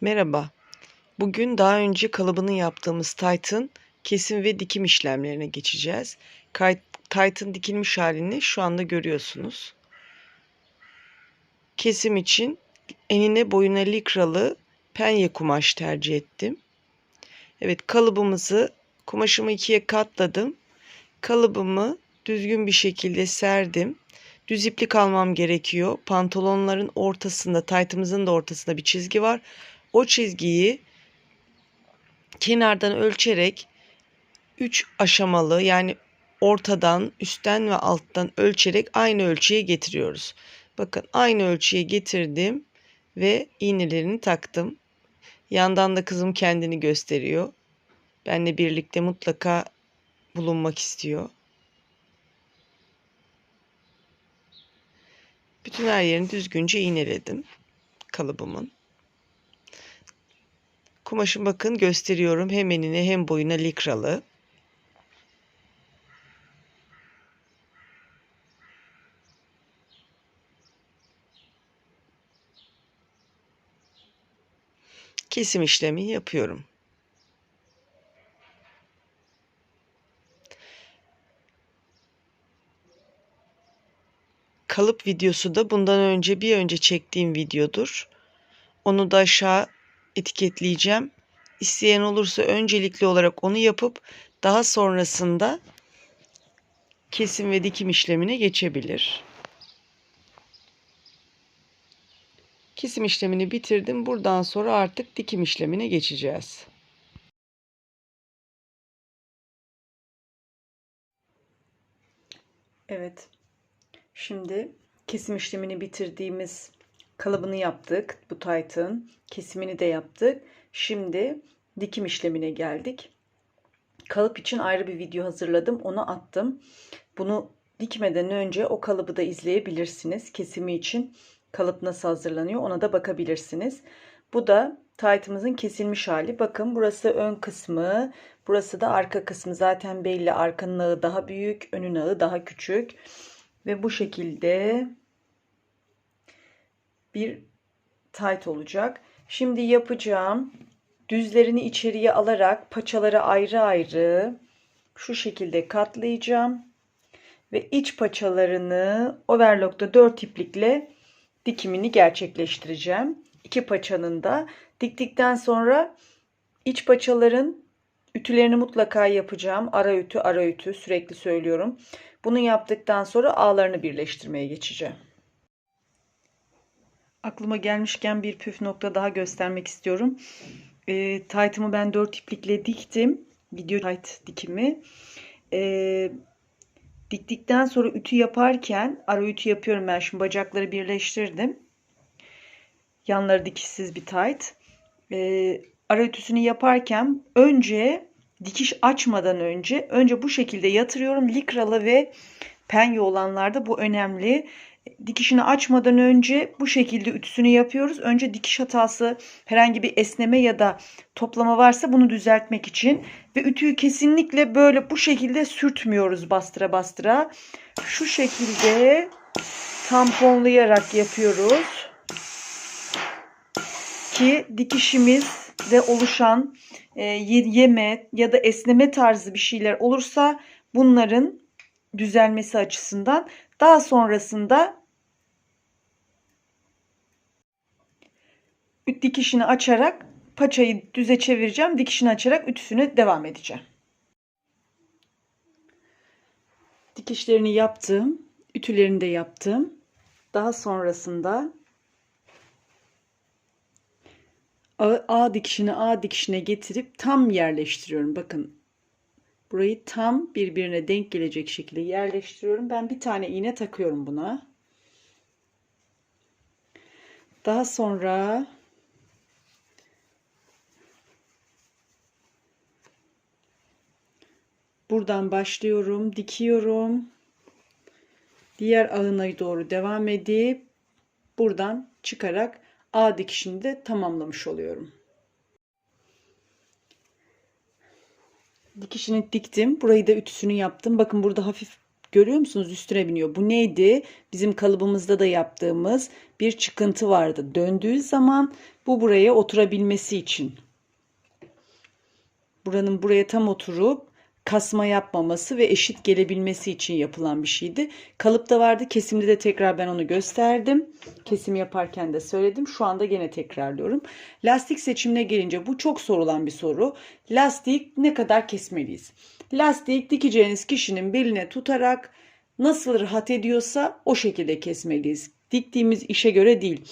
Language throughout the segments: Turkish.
Merhaba. Bugün daha önce kalıbını yaptığımız taytın kesim ve dikim işlemlerine geçeceğiz. Taytın dikilmiş halini şu anda görüyorsunuz. Kesim için enine boyuna likralı penye kumaş tercih ettim. Evet kalıbımızı kumaşımı ikiye katladım. Kalıbımı düzgün bir şekilde serdim. Düz iplik almam gerekiyor. Pantolonların ortasında, taytımızın da ortasında bir çizgi var. O çizgiyi kenardan ölçerek 3 aşamalı yani ortadan, üstten ve alttan ölçerek aynı ölçüye getiriyoruz. Bakın aynı ölçüye getirdim ve iğnelerini taktım. Yandan da kızım kendini gösteriyor. Benle birlikte mutlaka bulunmak istiyor. Bütün her yerini düzgünce iğneledim kalıbımın. Kumaşın bakın gösteriyorum hem enine hem boyuna likralı. Kesim işlemi yapıyorum. Kalıp videosu da bundan önce bir önce çektiğim videodur. Onu da aşağı etiketleyeceğim. İsteyen olursa öncelikli olarak onu yapıp daha sonrasında kesim ve dikim işlemine geçebilir. Kesim işlemini bitirdim. Buradan sonra artık dikim işlemine geçeceğiz. Evet. Şimdi kesim işlemini bitirdiğimiz kalıbını yaptık. Bu taytın kesimini de yaptık. Şimdi dikim işlemine geldik. Kalıp için ayrı bir video hazırladım. Onu attım. Bunu dikmeden önce o kalıbı da izleyebilirsiniz. Kesimi için kalıp nasıl hazırlanıyor ona da bakabilirsiniz. Bu da taytımızın kesilmiş hali. Bakın burası ön kısmı, burası da arka kısmı. Zaten belli arkanın ağı daha büyük, önün ağı daha küçük. Ve bu şekilde bir tayt olacak. Şimdi yapacağım düzlerini içeriye alarak paçaları ayrı ayrı şu şekilde katlayacağım. Ve iç paçalarını overlockta 4 iplikle dikimini gerçekleştireceğim. İki paçanın da diktikten sonra iç paçaların ütülerini mutlaka yapacağım. Ara ütü, ara ütü sürekli söylüyorum. Bunu yaptıktan sonra ağlarını birleştirmeye geçeceğim. Aklıma gelmişken bir püf nokta daha göstermek istiyorum. E, taytımı ben 4 iplikle diktim. Video tayt dikimi. E, diktikten sonra ütü yaparken ara ütü yapıyorum ben şimdi bacakları birleştirdim. Yanları dikişsiz bir tayt. E, ara ütüsünü yaparken önce dikiş açmadan önce önce bu şekilde yatırıyorum. Likralı ve penye olanlarda bu önemli. Dikişini açmadan önce bu şekilde ütüsünü yapıyoruz. Önce dikiş hatası herhangi bir esneme ya da toplama varsa bunu düzeltmek için. Ve ütüyü kesinlikle böyle bu şekilde sürtmüyoruz bastıra bastıra. Şu şekilde tamponlayarak yapıyoruz. Ki dikişimizde oluşan e, yeme ya da esneme tarzı bir şeyler olursa bunların düzelmesi açısından daha sonrasında dikişini açarak paçayı düze çevireceğim. Dikişini açarak ütüsüne devam edeceğim. Dikişlerini yaptım. Ütülerini de yaptım. Daha sonrasında A, A dikişini A dikişine getirip tam yerleştiriyorum. Bakın burayı tam birbirine denk gelecek şekilde yerleştiriyorum. Ben bir tane iğne takıyorum buna. Daha sonra buradan başlıyorum, dikiyorum. Diğer ağına doğru devam edip buradan çıkarak A dikişini de tamamlamış oluyorum. Dikişini diktim. Burayı da ütüsünü yaptım. Bakın burada hafif görüyor musunuz üstüne biniyor. Bu neydi? Bizim kalıbımızda da yaptığımız bir çıkıntı vardı. Döndüğü zaman bu buraya oturabilmesi için. Buranın buraya tam oturup kasma yapmaması ve eşit gelebilmesi için yapılan bir şeydi. Kalıpta vardı. Kesimde de tekrar ben onu gösterdim. Kesim yaparken de söyledim. Şu anda gene tekrarlıyorum. Lastik seçimine gelince bu çok sorulan bir soru. Lastik ne kadar kesmeliyiz? Lastik dikeceğiniz kişinin beline tutarak nasıl rahat ediyorsa o şekilde kesmeliyiz. Diktiğimiz işe göre değil.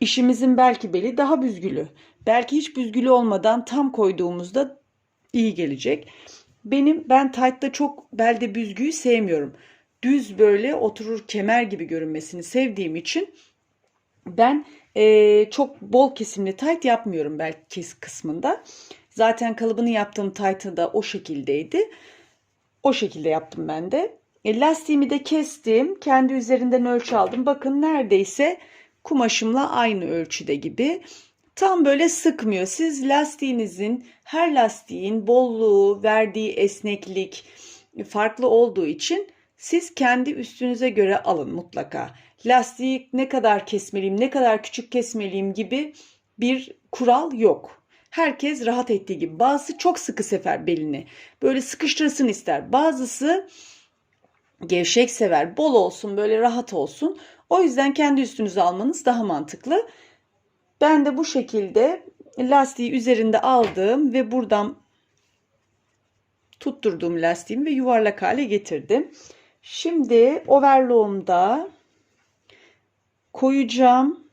İşimizin belki beli daha büzgülü. Belki hiç büzgülü olmadan tam koyduğumuzda iyi gelecek. Benim ben tight'ta çok belde büzgüyü sevmiyorum. Düz böyle oturur kemer gibi görünmesini sevdiğim için ben eee, çok bol kesimli tight yapmıyorum bel kes kısmında. Zaten kalıbını yaptığım tight'ı da o şekildeydi. O şekilde yaptım ben de. E, lastiğimi de kestim. Kendi üzerinden ölçü aldım. Bakın neredeyse kumaşımla aynı ölçüde gibi. Tam böyle sıkmıyor. Siz lastiğinizin her lastiğin bolluğu, verdiği esneklik farklı olduğu için siz kendi üstünüze göre alın mutlaka. Lastiği ne kadar kesmeliyim, ne kadar küçük kesmeliyim gibi bir kural yok. Herkes rahat ettiği gibi. Bazısı çok sıkı sefer belini. Böyle sıkıştırsın ister. Bazısı gevşek sever. Bol olsun, böyle rahat olsun. O yüzden kendi üstünüze almanız daha mantıklı. Ben de bu şekilde lastiği üzerinde aldım ve buradan tutturduğum lastiğimi ve yuvarlak hale getirdim. Şimdi overlock'umda koyacağım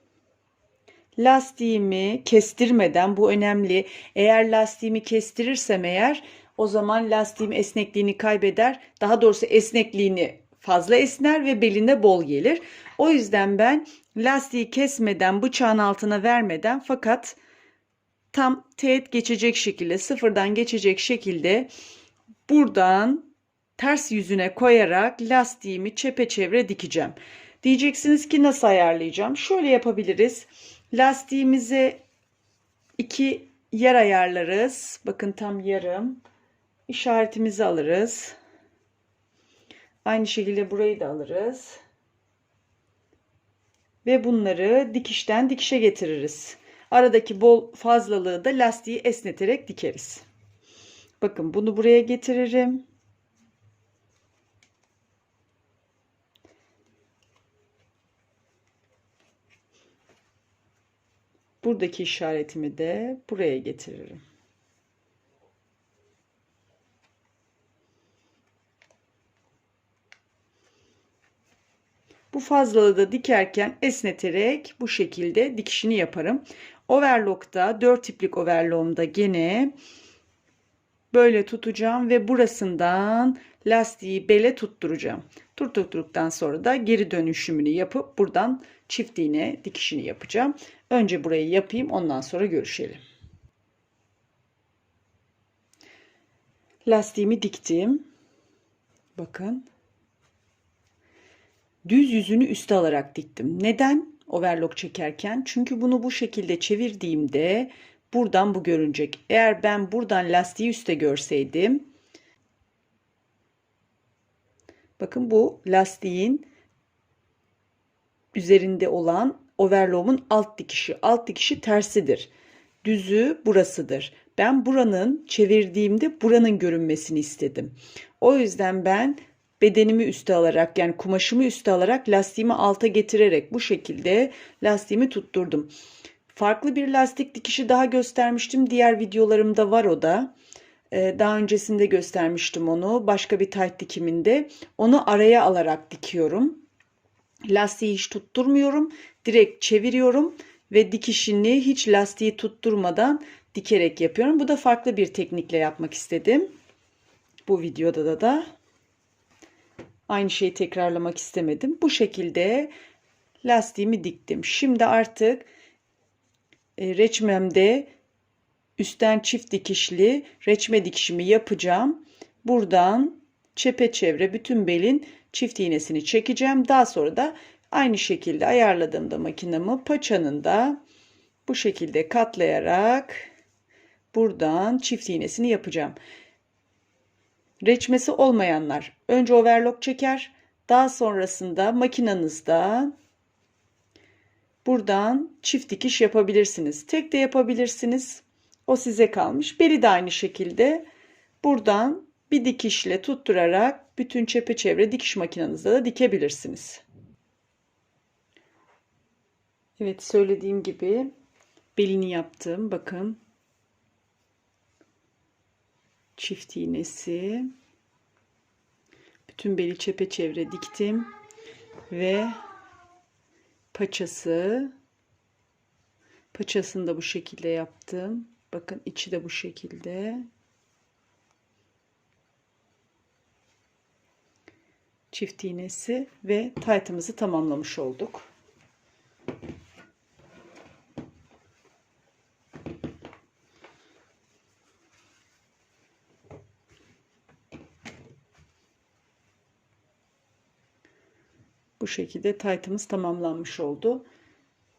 lastiğimi kestirmeden bu önemli. Eğer lastiğimi kestirirsem eğer o zaman lastiğim esnekliğini kaybeder. Daha doğrusu esnekliğini fazla esner ve beline bol gelir. O yüzden ben lastiği kesmeden bıçağın altına vermeden fakat tam teğet geçecek şekilde sıfırdan geçecek şekilde buradan ters yüzüne koyarak lastiğimi çepeçevre dikeceğim. Diyeceksiniz ki nasıl ayarlayacağım? Şöyle yapabiliriz. Lastiğimize iki yer ayarlarız. Bakın tam yarım. İşaretimizi alırız. Aynı şekilde burayı da alırız. Ve bunları dikişten dikişe getiririz. Aradaki bol fazlalığı da lastiği esneterek dikeriz. Bakın bunu buraya getiririm. Buradaki işaretimi de buraya getiririm. Bu fazlalığı da dikerken esneterek bu şekilde dikişini yaparım. Overlock'ta 4 tiplik overlock'umda gene böyle tutacağım ve burasından lastiği bele tutturacağım. Tutturduktan sonra da geri dönüşümünü yapıp buradan çift iğne dikişini yapacağım. Önce burayı yapayım ondan sonra görüşelim. Lastiğimi diktim. Bakın. Düz yüzünü üste alarak diktim. Neden? Overlock çekerken. Çünkü bunu bu şekilde çevirdiğimde buradan bu görünecek. Eğer ben buradan lastiği üste görseydim bakın bu lastiğin üzerinde olan overlock'umun alt dikişi. Alt dikişi tersidir. Düzü burasıdır. Ben buranın çevirdiğimde buranın görünmesini istedim. O yüzden ben bedenimi üste alarak yani kumaşımı üste alarak lastiğimi alta getirerek bu şekilde lastiğimi tutturdum. Farklı bir lastik dikişi daha göstermiştim. Diğer videolarımda var o da. Ee, daha öncesinde göstermiştim onu. Başka bir tight dikiminde. Onu araya alarak dikiyorum. Lastiği hiç tutturmuyorum. Direkt çeviriyorum ve dikişini hiç lastiği tutturmadan dikerek yapıyorum. Bu da farklı bir teknikle yapmak istedim. Bu videoda da da aynı şeyi tekrarlamak istemedim. Bu şekilde lastiğimi diktim. Şimdi artık e, reçmemde üstten çift dikişli reçme dikişimi yapacağım. Buradan çepeçevre bütün belin çift iğnesini çekeceğim. Daha sonra da aynı şekilde ayarladığımda makinamı paçanın da bu şekilde katlayarak buradan çift iğnesini yapacağım. Reçmesi olmayanlar önce overlock çeker. Daha sonrasında makinenizde buradan çift dikiş yapabilirsiniz. Tek de yapabilirsiniz. O size kalmış. Beli de aynı şekilde buradan bir dikişle tutturarak bütün çepeçevre dikiş makinenizde de dikebilirsiniz. Evet söylediğim gibi belini yaptım. Bakın. Çift iğnesi. Bütün beli çepeçevre diktim. Ve paçası. Paçasını da bu şekilde yaptım. Bakın içi de bu şekilde. Çift iğnesi ve taytımızı tamamlamış olduk. Şekilde taytımız tamamlanmış oldu.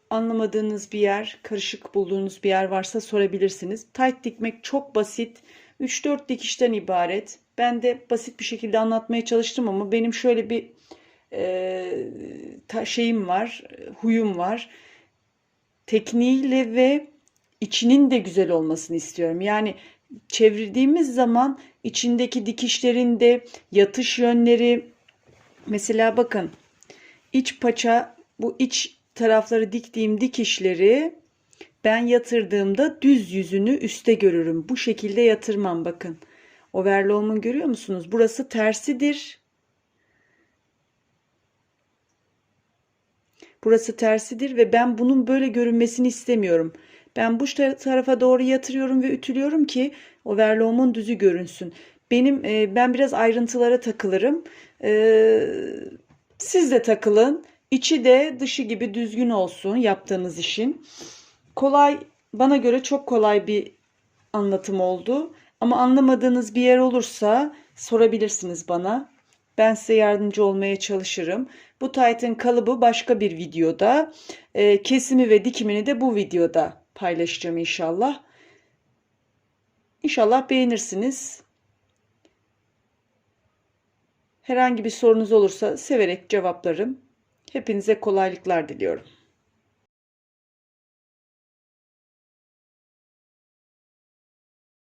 Anlamadığınız bir yer, karışık bulduğunuz bir yer varsa sorabilirsiniz. Tayt dikmek çok basit. 3-4 dikişten ibaret. Ben de basit bir şekilde anlatmaya çalıştım ama benim şöyle bir e, şeyim var, huyum var. Tekniğiyle ve içinin de güzel olmasını istiyorum. Yani çevirdiğimiz zaman içindeki dikişlerin de yatış yönleri mesela bakın iç paça bu iç tarafları diktiğim dikişleri ben yatırdığımda düz yüzünü üste görürüm. Bu şekilde yatırmam bakın. Overlock'umun görüyor musunuz? Burası tersidir. Burası tersidir ve ben bunun böyle görünmesini istemiyorum. Ben bu tarafa doğru yatırıyorum ve ütülüyorum ki overlock'umun düzü görünsün. Benim e, ben biraz ayrıntılara takılırım. E, siz de takılın. İçi de dışı gibi düzgün olsun yaptığınız işin. Kolay bana göre çok kolay bir anlatım oldu. Ama anlamadığınız bir yer olursa sorabilirsiniz bana. Ben size yardımcı olmaya çalışırım. Bu taytın kalıbı başka bir videoda. E, kesimi ve dikimini de bu videoda paylaşacağım inşallah. İnşallah beğenirsiniz. Herhangi bir sorunuz olursa severek cevaplarım. Hepinize kolaylıklar diliyorum.